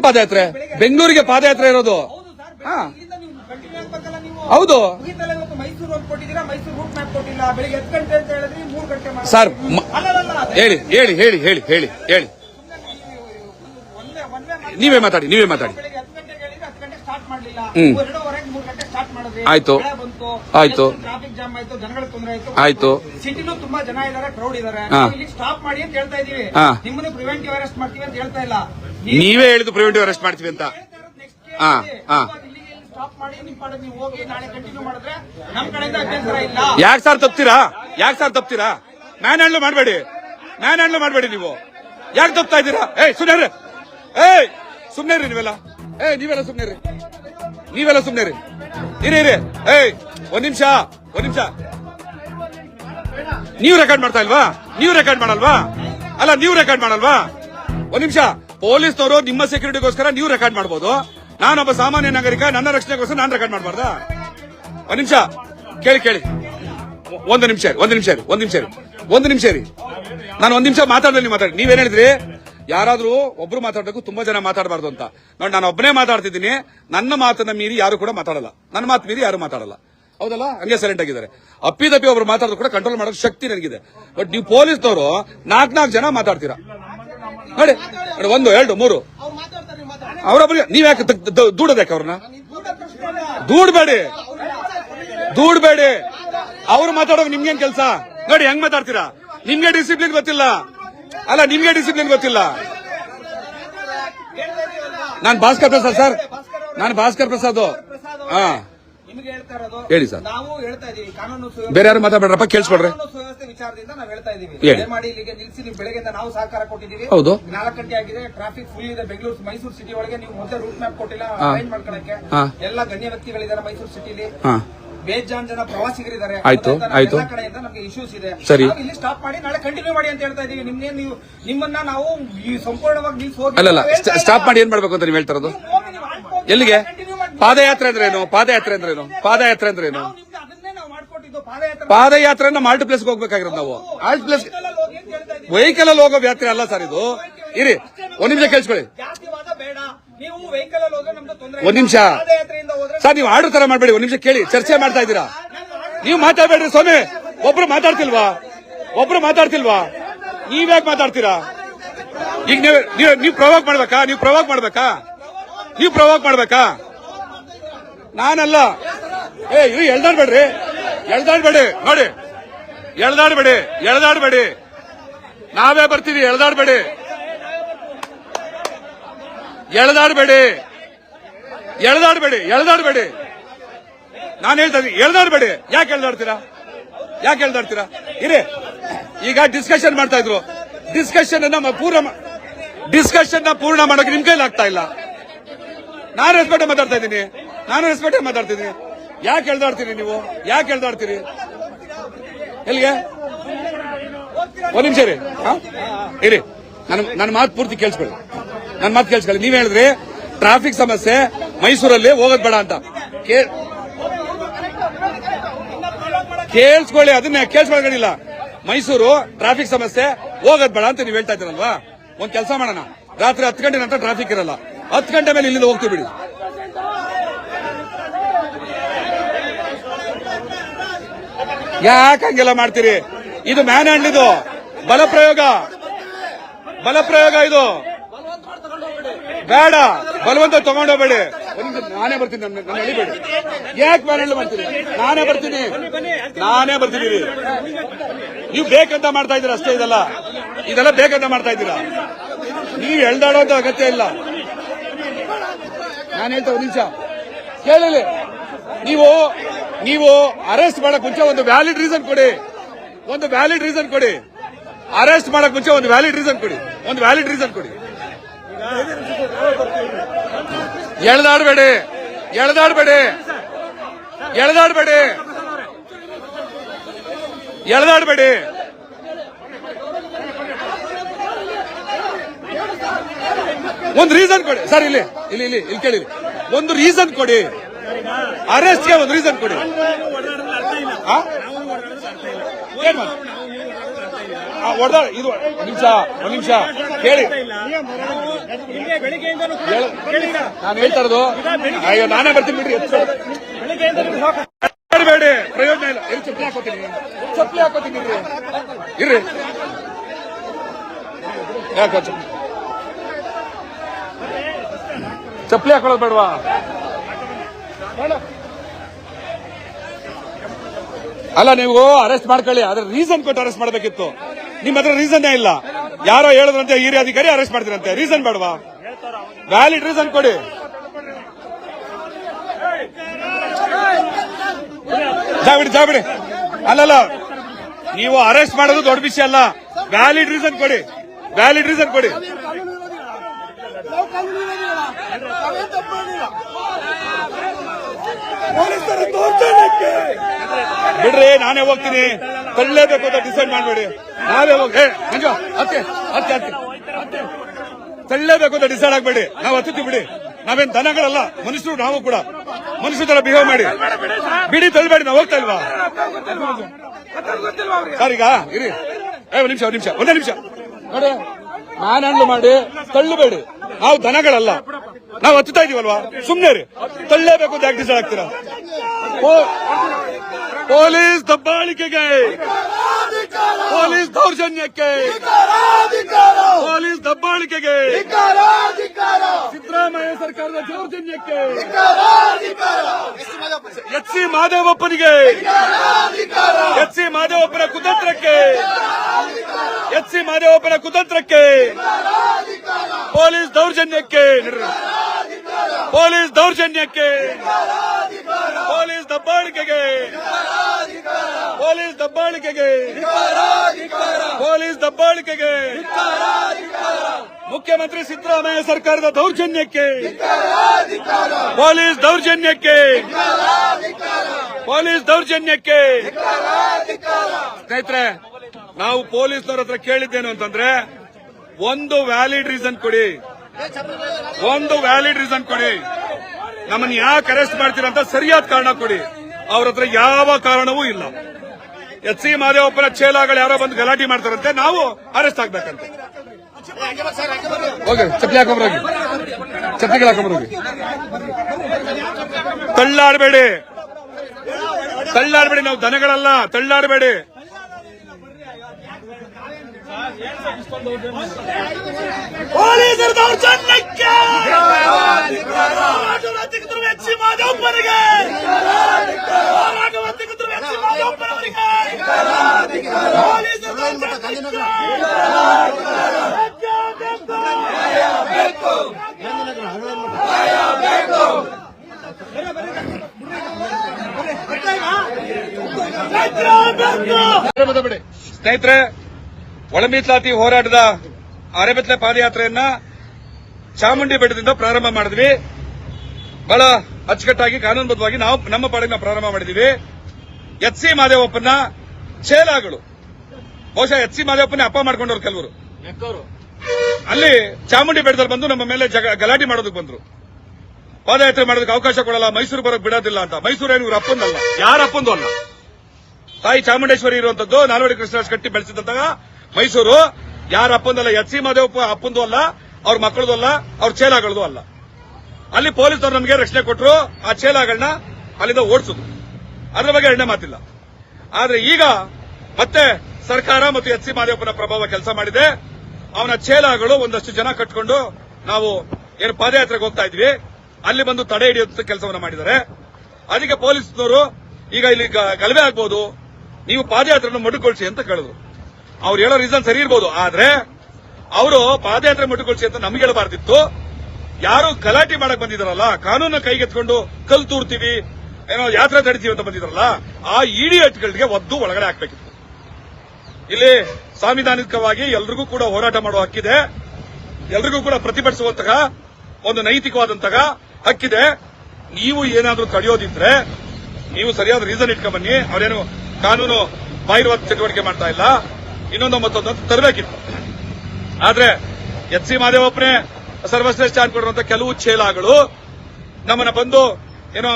ಎಲ್ಲಿ ಪಾದಯಾತ್ರೆ? ಬೆಂಗಳೂರಿಗೆ ಪಾದಯಾತ್ರೆ ಇರೋದು? ಹೌದು ಸರ್ ಹಾ. ಹೌದು. ಹೇಳಿ ಹೇಳಿ ಹೇಳಿ ಹೇಳಿ ಹೇಳಿ ಹೇಳಿ. ನೀವೇ ಮಾತಾಡಿ ನೀವೇ ಮಾತಾಡಿ. ಹ್ಮ್. ಆಯ್ತು. ಆಯ್ತು. ಆಯ್ತು ಸಿಟಿನೂ ತೊಂದರೆ ಆಯ್ತು. ಆಯ್ತು. ಸಿಟಿಲೂ ತುಂಬಾ ಜನ ಇದಾರೆ ಕ್ರೌಡ್ ಇದಾರೆ. ಸ್ಟಾಪ್ ಮಾಡಿ ಅಂತ ಹೇಳ್ತಾ ಇದೀವಿ. ನಿಮ್ಮನ್ನ ಪ್ರಿವೆಂಟಿವ್ ಅರೆಸ್ಟ್ ಮಾಡ್ತೀವಿ ಅಂತ ಹೇಳ್ತಾ ಇಲ್ಲ. ನೀವೇ ಹೇಳಿದ್ದು ಪ್ರಿವೆಂಟಿವ್ ಅರೆಸ್ಟ್ ಮಾಡ್ತೀವಿ ಅಂತ. ಹಾ, ಯಾಕೆ ಸರ್ ತಪ್ತೀರಾ? ಯಾಕೆ ಸರ್ ತಪ್ತೀರಾ? ಮ್ಯಾನ್ ಹ್ಯಾಂಡ್ಲ್ ಮಾಡಬೇಡಿ. ಮ್ಯಾನ್ ಹ್ಯಾಂಡ್ಲ್ ಮಾಡಬೇಡಿ ನೀವು. ಯಾಕೆ ತಪ್ತಾ ಇದ್ದೀರಾ? ಏಯ್ ಸುಮ್ನೆ ಏಯ್ ಸುಮ್ನೆ ರೀ ನೀವೆಲ್ಲ. ಏಯ್ ನೀವೆಲ್ಲ ಸುಮ್ನೆ ರೀ ನೀವೆಲ್ಲ ಸುಮ್ನೆ ರೀ ಇರಿ ಇರಿ. ಏಯ್ ಒಂದ್ ನಿಮಿಷ ಒಂದ್ ನಿಮಿಷ. ನೀವು ರೆಕಾರ್ಡ್ ಮಾಡ್ತಾ ಇಲ್ವಾ? ನೀವು ರೆಕಾರ್ಡ್ ಮಾಡಲ್ವಾ? ಅಲ್ಲ ನೀವು ರೆಕಾರ್ಡ್ ಮಾಡಲ್ವಾ? ಒಂದ್ ನಿಮಿಷ. ಪೊಲೀಸ್ನವರು ನಿಮ್ಮ ಸೆಕ್ಯೂರಿಟಿಗೋಸ್ಕರ ನೀವು ರೆಕಾರ್ಡ್ ಮಾಡಬಹುದು ನಾನೊಬ್ಬ ಸಾಮಾನ್ಯ ನಾಗರಿಕ, ನನ್ನ ರಕ್ಷಣೆಗೋಸ್ಕರ ನಾನು ರೆಕಾರ್ಡ್ ಮಾಡಬಾರ್ದಾ? ಒಂದ್ ನಿಮಿಷ. ಕೇಳಿ ಕೇಳಿ. ಒಂದು ನಿಮಿಷ ಒಂದು ನಿಮಿಷ ಒಂದು ನಿಮಿಷ ಒಂದು ನಿಮಿಷ ರೀ ನಾನು ಒಂದ್ ನಿಮಿಷ ಮಾತಾಡಿದ್ರೆ ನೀವು ಮಾತಾಡಿ. ನೀವೇನ್ ಹೇಳಿದ್ರಿ? ಯಾರಾದ್ರೂ ಒಬ್ರು ಮಾತಾಡಬೇಕು, ತುಂಬಾ ಜನ ಮಾತಾಡಬಾರ್ದು ಅಂತ. ನೋಡಿ, ನಾನು ಒಬ್ಬನೇ ಮಾತಾಡ್ತಿದ್ದೀನಿ. ನನ್ನ ಮಾತನ್ನ ಮೀರಿ ಯಾರು ಕೂಡ ಮಾತಾಡಲ್ಲ. ನನ್ನ ಮಾತು ಮೀರಿ ಯಾರು ಮಾತಾಡಲ್ಲ. ಹೌದಲ್ಲ? ಹಂಗೆ ಸೈಲೆಂಟ್ ಆಗಿದ್ದಾರೆ. ಅಪ್ಪಿದಪ್ಪಿ ಒಬ್ರು ಮಾತಾಡಿದ್ರು ಕೂಡ ಕಂಟ್ರೋಲ್ ಮಾಡೋ ಶಕ್ತಿ ನನಗಿದೆ. ಬಟ್ ನೀವು ಪೊಲೀಸ್ನವರು ನಾಲ್ಕು ನಾಲ್ಕು ಜನ ಮಾತಾಡ್ತೀರಾ? ನೋಡಿ ನೋಡಿ, ಒಂದು ಎರಡು ಮೂರು. ಅವರೊಬ್ಬರಿಗೆ ನೀವ್ ಯಾಕೆ ದೂಡೋದ್ಯಾಕೆ ಅವ್ರನ್ನ. ದೂಡ್ಬೇಡಿ. ದೂಡ್ಬೇಡಿ. ಅವ್ರು ಮಾತಾಡೋಕೆ ನಿಮ್ಗೇನ್ ಕೆಲಸ? ನೋಡಿ ಹೆಂಗ್ ಮಾತಾಡ್ತೀರಾ? ನಿಮ್ಗೆ ಡಿಸಿಪ್ಲಿನ್ ಗೊತ್ತಿಲ್ಲ. ಅಲ್ಲ ನಿಮ್ಗೆ ಡಿಸಿಪ್ಲಿನ್ ಗೊತ್ತಿಲ್ಲ. ನಾನ್ ಭಾಸ್ಕರ್ ಪ್ರಸಾದ್ ಸರ್. ನಾನು ಭಾಸ್ಕರ್ ಪ್ರಸಾದ್. ಹಾ. ಹೇಳಿ ಸರ್. ಬೇರೆ ಯಾರು ಮಾತಾಡ್ಬೇಡ್ರಪ್ಪ ಕೇಳಿಸ್ಕೊಡ್ರಿ. ವಿಚಾರದಿಂದ ನಾವು ಹೇಳ್ತಾ ಇದೀವಿ ಬೆಳೆ ದಯಮಾಡಿ ಇಲ್ಲಿಗೆ ನಿಲ್ಸಿ ನೀವು ಬೆಳಗ್ಗೆಯಿಂದ ನಾವು ಸಹಕಾರ ಕೊಟ್ಟಿದೀವಿ ಹೌದು. ನಾಲ್ಕು ಗಂಟೆ ಆಗಿದೆ ಟ್ರಾಫಿಕ್ ಫುಲ್ ಇದೆ ಬೆಂಗಳೂರು ಮೈಸೂರು ಸಿಟಿ ಒಳಗೆ ನೀವು ಮೊದಲೇ ರೂಟ್ ಮ್ಯಾಪ್ ಕೊಟ್ಟಿಲ್ಲ. ಅರೇಂಜ್ ಮಾಡ್ಕೊಳಕ್ಕೆ ಎಲ್ಲಾ ಗಣ್ಯ ವ್ಯಕ್ತಿಗಳಿದ್ದಾರೆ ಮೈಸೂರು ಸಿಟಿಲಿ ಬೇಜಾನ್ ಜನ ಪ್ರವಾಸಿಗರಿದ್ದಾರೆ ಆಯ್ತು? ಆಯ್ತು. ಕಡೆಯಿಂದ ನಮಗೆ ಇಶ್ಯೂಸ್ ಇದೆ ಸರಿ. ಇಲ್ಲಿ ಸ್ಟಾಪ್ ಮಾಡಿ ನಾಳೆ ಕಂಟಿನ್ಯೂ ಮಾಡಿ ಅಂತ ಹೇಳ್ತಾ ಇದೀವಿ ನಿಮ್ಗೆ ನೀವು ನಿಮ್ಮನ್ನ ನಾವು ಈ ಸಂಪೂರ್ಣವಾಗಿ ನಿಲ್ಸಿ ಹೋಗಿ ಇಲ್ಲ. ಸ್ಟಾಪ್ ಮಾಡಿ ಏನ್ ಮಾಡ್ಬೇಕು ಅಂತ ನೀವು ಹೇಳ್ತಾ ಇರೋದು ಎಲ್ಲಿಗೆ ಮಾಡಿ. ಪಾದಯಾತ್ರೆ ಅಂದ್ರೆ ಏನು ಪಾದಯಾತ್ರೆ ಅಂದ್ರೆ ಏನು ಪಾದಯಾತ್ರೆ ಅಂದ್ರೆ ಪಾದಯಾತ್ರೆನ ಮಾಲ್ಟಿ ಪ್ಲೇಸ್ ಹೋಗ್ಬೇಕಾಗಿರೋದು ನಾವು. ಆಲ್ಟ್ ಪ್ಲೇಸ್ ವೆಹಿಕಲ್ ಅಲ್ಲಿ ಹೋಗೋ ಯಾತ್ರೆ ಅಲ್ಲ ಸರ್ ಇದು. ಇರಿ ಒಂದ್ ನಿಮಿಷ ಕೇಳಿಸ್ಕೊಳ್ಳಿ. ಒಂದ್ ನಿಮಿಷ. ಸರ್ ನೀವು ಆರ್ಡರ್ ತರ ಮಾಡಬೇಡಿ ಒಂದ್ ನಿಮಿಷ ಕೇಳಿ. ಚರ್ಚೆ ಮಾಡ್ತಾ ಇದ್ದೀರಾ? ನೀವು ಮಾತಾಡ್ಬೇಡ್ರಿ ಸ್ವಾಮಿ. ಒಬ್ರು ಮಾತಾಡ್ತಿಲ್ವಾ? ಒಬ್ರು ಮಾತಾಡ್ತಿಲ್ವಾ? ನೀವ್ಯಾಕೆ ಮಾತಾಡ್ತೀರಾ? ಈಗ ನೀವು ನೀವು ನೀವು ಪ್ರವಾಕ್ ಮಾಡ್ಬೇಕಾ? ನೀವು ಪ್ರವಾಕ್ ಮಾಡ್ಬೇಕಾ? ನೀವು ಪ್ರವಾಕ್ ಮಾಡ್ಬೇಕಾ? ನಾನಲ್ಲ. ಏ ಇವ್ ಎಳ್ದಾಡ್ಬೇಡ್ರಿ ಎಳ್ದಾಡ್ಬೇಡಿ, ನೋಡಿ. ಎಳ್ದಾಡ್ಬೇಡಿ ಎಳ್ದಾಡ್ಬೇಡಿ. ನಾವೇ ಬರ್ತೀವಿ, ಎಳ್ದಾಡ್ಬೇಡಿ. ಎಳ್ದಾಡ್ಬೇಡಿ. ಎಳ್ದಾಡ್ಬೇಡಿ ಎಳ್ದಾಡ್ಬೇಡಿ. ನಾನು ಹೇಳ್ತಾ ಇದ್ದೀನಿ, ಎಳ್ದಾಡ್ಬೇಡಿ. ಯಾಕೆ ಎಳ್ದಾಡ್ತೀರಾ? ಯಾಕೆ ಎಳ್ದಾಡ್ತೀರಾ? ಇರಿ. ಈಗ ಡಿಸ್ಕಷನ್ ಮಾಡ್ತಾ ಇದ್ರು. ಡಿಸ್ಕಷನ್ ಅನ್ನ ಪೂರ್ಣ ಡಿಸ್ಕಷನ್ನ ಪೂರ್ಣ ಮಾಡೋಕೆ ನಿಮ್ ಕೈಲಿ ಆಗ್ತಾ ಇಲ್ಲ. ನಾನು ರೆಸ್ಪೆಕ್ಟ್ ಮಾತಾಡ್ತಾ ಇದ್ದೀನಿ. ನಾನು ರೆಸ್ಪೆಕ್ಟ್ ಮಾತಾಡ್ತಿದ್ದೀನಿ ಯಾಕೆ ಎಳ್ದಾಡ್ತೀರಿ ನೀವು? ಯಾಕೆ ಎಳ್ದಾಡ್ತೀರಿ ಎಲ್ಲಿಗೆ? ಒಂದ್ ನಿಮಿಷ ರೀ? ಇರಿ. ನನ್ನ ಮಾತು ಪೂರ್ತಿ ಕೇಳಿಸ್ಕೊಳ್ಳಿ. ನನ್ನ ಮಾತು ಕೇಳಿಸ್ಕೊಳ್ಳಿ. ನೀವ್ ಹೇಳಿದ್ರಿ ಟ್ರಾಫಿಕ್ ಸಮಸ್ಯೆ, ಮೈಸೂರಲ್ಲಿ ಹೋಗೋದ್ ಬೇಡ ಅಂತ. ಕೇಳಿಸ್ಕೊಳ್ಳಿ. ಅದನ್ನ ಕೇಳಿಸ್ಕೊಳ್ಳಿಲ್ಲ ಮೈಸೂರು ಟ್ರಾಫಿಕ್ ಸಮಸ್ಯೆ, ಹೋಗೋದ್ ಬೇಡ ಅಂತ ನೀವು ಹೇಳ್ತಾ ಇದ್ದೀರಲ್ವಾ? ಒಂದ್ ಕೆಲಸ ಮಾಡೋಣ. ರಾತ್ರಿ ಹತ್ತು ಗಂಟೆ ನಂತರ ಟ್ರಾಫಿಕ್ ಇರಲ್ಲ. ಹತ್ತು ಗಂಟೆ ಮೇಲೆ ಇಲ್ಲಿಂದ ಹೋಗ್ತೀವಿ ಬಿಡಿ. ಯಾಕೆ ಹಂಗೆಲ್ಲ ಮಾಡ್ತೀರಿ? ಇದು ಮ್ಯಾನ್ ಹ್ಯಾಂಡ್ ಇದು. ಬಲ ಪ್ರಯೋಗ ಬಲ ಪ್ರಯೋಗ ಇದು ಬೇಡ ಬಲವಂತ ತಗೊಂಡೋಗ್ಬೇಡಿ ನಾನೇ ಬರ್ತೀನಿ ನನ್ನ ಎಳಿಬೇಡಿ ಯಾಕೆ ಮ್ಯಾನ್ ಮಾಡ್ತೀರಿ? ನಾನೇ ಬರ್ತೀನಿ. ನಾನೇ ಬರ್ತೀನಿ. ನೀವು ಬೇಕಂತ ಮಾಡ್ತಾ ಇದ್ದೀರಾ ಅಷ್ಟೇ ಇದೆಲ್ಲ? ಇದೆಲ್ಲ ಬೇಕಂತ ಮಾಡ್ತಾ ಇದ್ದೀರಾ? ನೀವು ಎಳ್ದಾಡೋಂತ ಅಗತ್ಯ ಇಲ್ಲ. ನಾನು ಹೇಳ್ತಾ ಒಂದು ನಿಮಿಷ. ಕೇಳಲಿ ನೀವು ನೀವು ಅರೆಸ್ಟ್ ಮಾಡಕ್ ಮುಂಚೆ ಒಂದು ವ್ಯಾಲಿಡ್ ರೀಸನ್ ಕೊಡಿ. ಒಂದು ವ್ಯಾಲಿಡ್ ರೀಸನ್ ಕೊಡಿ. ಅರೆಸ್ಟ್ ಮಾಡಕ್ ಮುಂಚೆ ಒಂದು ವ್ಯಾಲಿಡ್ ರೀಸನ್ ಕೊಡಿ. ಒಂದು ವ್ಯಾಲಿಡ್ ರೀಸನ್ ಕೊಡಿ. ಎಳ್ದಾಡ್ಬೇಡಿ. ಎಳ್ದಾಡ್ಬೇಡಿ. ಎಳ್ದಾಡ್ಬೇಡಿ. ಎಳ್ದಾಡ್ಬೇಡಿ. ಒಂದು ರೀಸನ್ ಕೊಡಿ. ಸರ್, ಇಲ್ಲಿ ಇಲ್ಲಿ ಇಲ್ಲಿ ಇಲ್ಲಿ ಕೇಳಿ ಒಂದು ರೀಸನ್ ಕೊಡಿ. ಅರೆಸ್ಟ್ಗೆ ಒಂದು ರೀಸನ್ ಕೊಡಿ. ಆ? ಏನ್ ಮಾಡ್- ಹೊಡೆದ ಇದು ನಿಮಿಷ, ಒಂದ್ ನಿಮಿಷ ಕೇಳಿ. ನಾನು ಹೇಳ್ತಾ ಇರೋದು, ಅಯ್ಯೋ, ನಾನೇ ಬರ್ತೀನಿ ಬಿಡ್ರಿ ಬೇಡಿ ಪ್ರಯೋಜನ ಇಲ್ಲ. ಎಲ್ಲಿ ಚಪ್ಪಲಿ ಹಾಕೋತೀನಿ? ಚಪ್ಪಲಿ ಹಾಕೋತೀನಿ ಇರ್ರಿ ಇರ್ರಿ. ಯಾಕೆ ಚಪ್ಪಲಿ ಹಾಕೊಳ್ಳೋದು ಬೇಡವಾ? ಅಲ್ಲ, ನೀವು ಅರೆಸ್ಟ್ ಮಾಡ್ಕೊಳ್ಳಿ. ಅದ್ರ ರೀಸನ್ ಕೊಟ್ಟು ಅರೆಸ್ಟ್ ಮಾಡಬೇಕಿತ್ತು. ನಿಮ್ಮ ಹತ್ರ ರೀಸನ್ ಇಲ್ಲ. ಯಾರೋ ಹೇಳಿದ್ರಂತೆ, ಹಿರಿಯ ಅಧಿಕಾರಿ ಅರೆಸ್ಟ್ ಮಾಡ್ತೀರಂತೆ. ರೀಸನ್ ಬೇಡವಾ? ವ್ಯಾಲಿಡ್ ರೀಸನ್ ಕೊಡಿ. ಜಾಬಿಡಿ ಜಾಬಿಡಿ ಅಲ್ಲಲ್ಲ, ನೀವು ಅರೆಸ್ಟ್ ಮಾಡೋದು ದೊಡ್ಡ ವಿಷಯ ಅಲ್ಲ. ವ್ಯಾಲಿಡ್ ರೀಸನ್ ಕೊಡಿ. ವ್ಯಾಲಿಡ್ ರೀಸನ್ ಕೊಡಿ. ಬಿಡ್ರಿ, ನಾನೇ ಹೋಗ್ತೀನಿ. ತಳ್ಳೇಬೇಕು ಅಂತ ಡಿಸೈಡ್ ಮಾಡಬೇಡಿ. ನಾವೇ ಹೋಗಿ ಮಂಜು, ಅತ್ತೆ ಅತ್ತೆ ಅತ್ತೆ. ತಳ್ಳೇಬೇಕು ಅಂತ ಡಿಸೈಡ್ ಆಗ್ಬೇಡಿ. ನಾವು ಹತ್ತಿ ಬಿಡಿ. ನಾವೇನ್ ದನಗಳಲ್ಲ, ಮನುಷ್ಯರು, ನಾವು ಕೂಡ. ಮನುಷ್ಯರ ತರ ಬಿಹೇವ್ ಮಾಡಿ. ಬಿಡಿ, ತಳ್ಳಬೇಡಿ, ನಾವು ಹೋಗ್ತಾ ಇಲ್ವಾ? ಸರ್, ಈಗ, ಇರಿ. ಒಂದ್ ನಿಮಿಷ ಒಂದ್ ನಿಮಿಷ, ಒಂದೇ ನಿಮಿಷ. ನೋಡಿ. ಮ್ಯಾನ್ ಮಾಡಿ ತಳ್ಳಬೇಡಿ. ನಾವು ದನಗಳಲ್ಲ. ನಾವು ಹತ್ತುತ್ತಾ ಇದೀವಲ್ವಾ? ಸುಮ್ನೆ ರೀ ತಳ್ಳೇಬೇಕು ಅಂತ ಯಾಕೆ ಆಗ್ತೀರಾ? ಪೊಲೀಸ್ ದಬ್ಬಾಳಿಕೆಗೆ. ಪೊಲೀಸ್ ದೌರ್ಜನ್ಯಕ್ಕೆ. ಪೊಲೀಸ್ ದಬ್ಬಾಳಿಕೆಗೆ. ಸಿದ್ದರಾಮಯ್ಯ ಸರ್ಕಾರದ ದೌರ್ಜನ್ಯಕ್ಕೆ. ಮಾದೇವಪ್ಪನಿಗೆ. ಎಚ್ ಸಿ ಮಾದೇವಪ್ಪನ ಕುತಂತ್ರಕ್ಕೆ. ಎಚ್ ಸಿ ಮಾದೇವಪ್ಪನ ಕುತಂತ್ರಕ್ಕೆ. ಪೊಲೀಸ್ ದೌರ್ಜನ್ಯಕ್ಕೆ. ಪೊಲೀಸ್ ದೌರ್ಜನ್ಯಕ್ಕೆ. ಪೊಲೀಸ್ ದಬ್ಬಾಳಿಕೆಗೆ. ಪೊಲೀಸ್ ದಬ್ಬಾಳಿಕೆಗೆ. ಪೊಲೀಸ್ ದಬ್ಬಾಳಿಕೆಗೆ. ಮುಖ್ಯಮಂತ್ರಿ ಸಿದ್ದರಾಮಯ್ಯ ಸರ್ಕಾರದ ದೌರ್ಜನ್ಯಕ್ಕೆ. ಪೊಲೀಸ್ ದೌರ್ಜನ್ಯಕ್ಕೆ. ಪೊಲೀಸ್ ದೌರ್ಜನ್ಯಕ್ಕೆ. ಸ್ನೇಹಿತರೆ, ನಾವು ಪೊಲೀಸ್ನವ್ರ ಹತ್ರ ಕೇಳಿದ್ದೇನು ಅಂತಂದ್ರೆ, ಒಂದು ವ್ಯಾಲಿಡ್ ರೀಸನ್ ಕೊಡಿ. ಒಂದು ವ್ಯಾಲಿಡ್ ರೀಸನ್ ಕೊಡಿ. ನಮ್ಮನ್ನ ಯಾಕೆ ಅರೆಸ್ಟ್ ಮಾಡ್ತೀರಂತ ಸರಿಯಾದ ಕಾರಣ ಕೊಡಿ. ಅವರ ಹತ್ರ ಯಾವ ಕಾರಣವೂ ಇಲ್ಲ. ಎಚ್ ಸಿ ಮಾದೇವಪ್ಪನ ಚೇಲಾಗಳು ಯಾರೋ ಬಂದು ಗಲಾಟೆ ಮಾಡ್ತಾರಂತೆ ನಾವು ಅರೆಸ್ಟ್ ಆಗ್ಬೇಕಂತೆ. ಚಪ್ಪಲಿ ಹಾಕೊಂಬರೋಗಿ ಚಪ್ಪಲಿಗಳು ಹಾಕೊಂಬರೋಗಿ ತಳ್ಳಾಡಬೇಡಿ. ತಳ್ಳಾಡಬೇಡಿ ನಾವು ದನಗಳಲ್ಲ ತಳ್ಳಾಡಬೇಡಿ. ಪೊಲೀಸರ ದೌರ್ಜನ್ಯಕ್ಕೆ ಹೋರಾಟಗಾರರು ಎಚ್ ಸಿ ಮಾಧವಪ್ಪನಿಗೆ ಹೋರಾಟಗಾರರು ಎಚ್ ಸಿ ಮಾಧವಪ್ಪನವರಿಗೆ ಪೊಲೀಸರ ಸ್ನೇಹಿತರೆ ಒಳ ಮೀಸಲಾತಿ ಹೋರಾಟದ ಅರೆಬೆತ್ತಲೆ ಪಾದಯಾತ್ರೆಯನ್ನ ಚಾಮುಂಡಿ ಬೆಟ್ಟದಿಂದ ಪ್ರಾರಂಭ ಮಾಡಿದ್ವಿ. ಬಹಳ ಅಚ್ಚುಕಟ್ಟಾಗಿ ಕಾನೂನುಬದ್ಧವಾಗಿ ನಾವು ನಮ್ಮ ಪಾಡಿಗೆ ನಾವು ಪ್ರಾರಂಭ ಮಾಡಿದೀವಿ ಎಚ್ ಸಿ ಮಾದೇವಪ್ಪನ ಚೇಲಾಗಳು ಬಹುಶಃ ಎಚ್ ಸಿ ಮಾದೇವಪ್ಪನ ಅಪ್ಪ ಮಾಡ್ಕೊಂಡವ್ರು ಕೆಲವರು. ಅಲ್ಲಿ ಚಾಮುಂಡಿ ಬೆಟ್ಟದಲ್ಲಿ ಬಂದು ನಮ್ಮ ಮೇಲೆ ಗಲಾಟೆ ಮಾಡೋದಕ್ಕೆ ಬಂದ್ರು. ಪಾದಯಾತ್ರೆ ಮಾಡೋದಕ್ಕೆ ಅವಕಾಶ ಕೊಡಲ್ಲ ಮೈಸೂರು ಬರೋಕ್ ಬಿಡೋದಿಲ್ಲ ಅಂತ. ಮೈಸೂರು ಏನು ಇವ್ರ ಅಪ್ಪಂದಲ್ಲ. ಯಾರ ಅಪ್ಪಂದು ಅಲ್ಲ? ತಾಯಿ ಚಾಮುಂಡೇಶ್ವರಿ ಇರುವಂತದ್ದು ನಾಲ್ವಡಿ ಕೃಷ್ಣರಾಜ್ ಕಟ್ಟಿ ಬೆಳೆಸಿದಂತಹ ಮೈಸೂರು, ಯಾರ ಅಪ್ಪಂದಲ್ಲ ಎಚ್ ಸಿ ಮಾದೇವಪ್ಪ ಅಪ್ಪಂದು ಅಲ್ಲ, ಅವ್ರ ಮಕ್ಕಳದು ಅಲ್ಲ, ಅವ್ರ ಚೇಲಾಗಳದು ಅಲ್ಲ. ಅಲ್ಲಿ ಪೊಲೀಸರು ನಮಗೆ ರಕ್ಷಣೆ ಕೊಟ್ಟರು ಆ ಚೇಲಾಗಳನ್ನ ಅಲ್ಲಿಂದ ಓಡಿಸಿದ್ರು ಅದ್ರ ಬಗ್ಗೆ ಎರಡನೇ ಮಾತಿಲ್ಲ. ಆದ್ರೆ ಈಗ ಮತ್ತೆ ಸರ್ಕಾರ ಮತ್ತು ಎಚ್ ಸಿ ಮಾದೇವಪ್ಪನ ಪ್ರಭಾವ ಕೆಲಸ ಮಾಡಿದೆ. ಅವನ ಚೇಲಾಗಳು ಒಂದಷ್ಟು ಜನ ಕಟ್ಕೊಂಡು ನಾವು ಏನು ಪಾದಯಾತ್ರೆಗೆ ಹೋಗ್ತಾ ಇದ್ವಿ. ಅಲ್ಲಿ ಬಂದು ತಡೆ ಹಿಡಿಯುವಂತ ಕೆಲಸವನ್ನ ಮಾಡಿದ್ದಾರೆ. ಅದಕ್ಕೆ ಪೊಲೀಸ್ನವರು ಈಗ ಇಲ್ಲಿ ಗಲಭೆ ಆಗ್ಬೋದು. ನೀವು ಪಾದಯಾತ್ರೆಯನ್ನು ಮಡುಕೊಳಿಸಿ ಅಂತ ಕೇಳಿದ್ರು. ಅವ್ರು ಹೇಳೋ ರೀಸನ್ ಸರಿ ಇರ್ಬೋದು. ಆದ್ರೆ, ಅವರು ಪಾದಯಾತ್ರೆ ಮೊಟಕುಗೊಳಿಸಿ ಅಂತ ನಮ್ಗೆ ಹೇಳಬಾರ್ದಿತ್ತು. ಯಾರು ಗಲಾಟೆ ಮಾಡಕ್ ಬಂದಿದಾರಲ್ಲ, ಕಾನೂನ ಕೈಗೆತ್ಕೊಂಡು ಕಲ್ ತೂರ್ತೀವಿ, ಏನೋ ಯಾತ್ರೆ ತಡಿತೀವಿ ಅಂತ ಬಂದಿದ್ರಲ್ಲ, ಆ ಇಡಿಯಟ್ಗಳಿಗೆ ಒದ್ದು ಒಳಗಡೆ ಹಾಕ್ಬೇಕಿತ್ತು. ಇಲ್ಲಿ ಸಾಂವಿಧಾನಿಕವಾಗಿ ಎಲ್ರಿಗೂ ಕೂಡ ಹೋರಾಟ ಮಾಡುವ ಹಕ್ಕಿದೆ. ಎಲ್ರಿಗೂ ಕೂಡ ಪ್ರತಿಭಟಿಸುವಂತಹ ಒಂದು ನೈತಿಕವಾದಂತಹ ಹಕ್ಕಿದೆ. ನೀವು ಏನಾದರೂ ತಡೆಯೋದಿದ್ರೆ, ನೀವು ಸರಿಯಾದ ರೀಸನ್ ಇಟ್ಕೊಂಡ್ ಬನ್ನಿ. ಅವರೇನು ಕಾನೂನು ಬಾಯಿರುವ ಚಟುವಟಿಕೆ ಮಾಡ್ತಾ ಇಲ್ಲ. ಇನ್ನೊಂದು ಮತ್ತೊಂದು ತರಬೇಕಿತ್ತು. ಆದ್ರೆ ಎಚ್ ಸಿ ಮಾದೇವಪ್ಪನೇ ಸರ್ವಶ್ರೇಷ್ಠ ಅನ್ಕೊಂಡಿರುವಂತಹ ಕೆಲವು ಚೇಲಾಗಳು ನಮ್ಮನ್ನ ಬಂದು ಏನೋ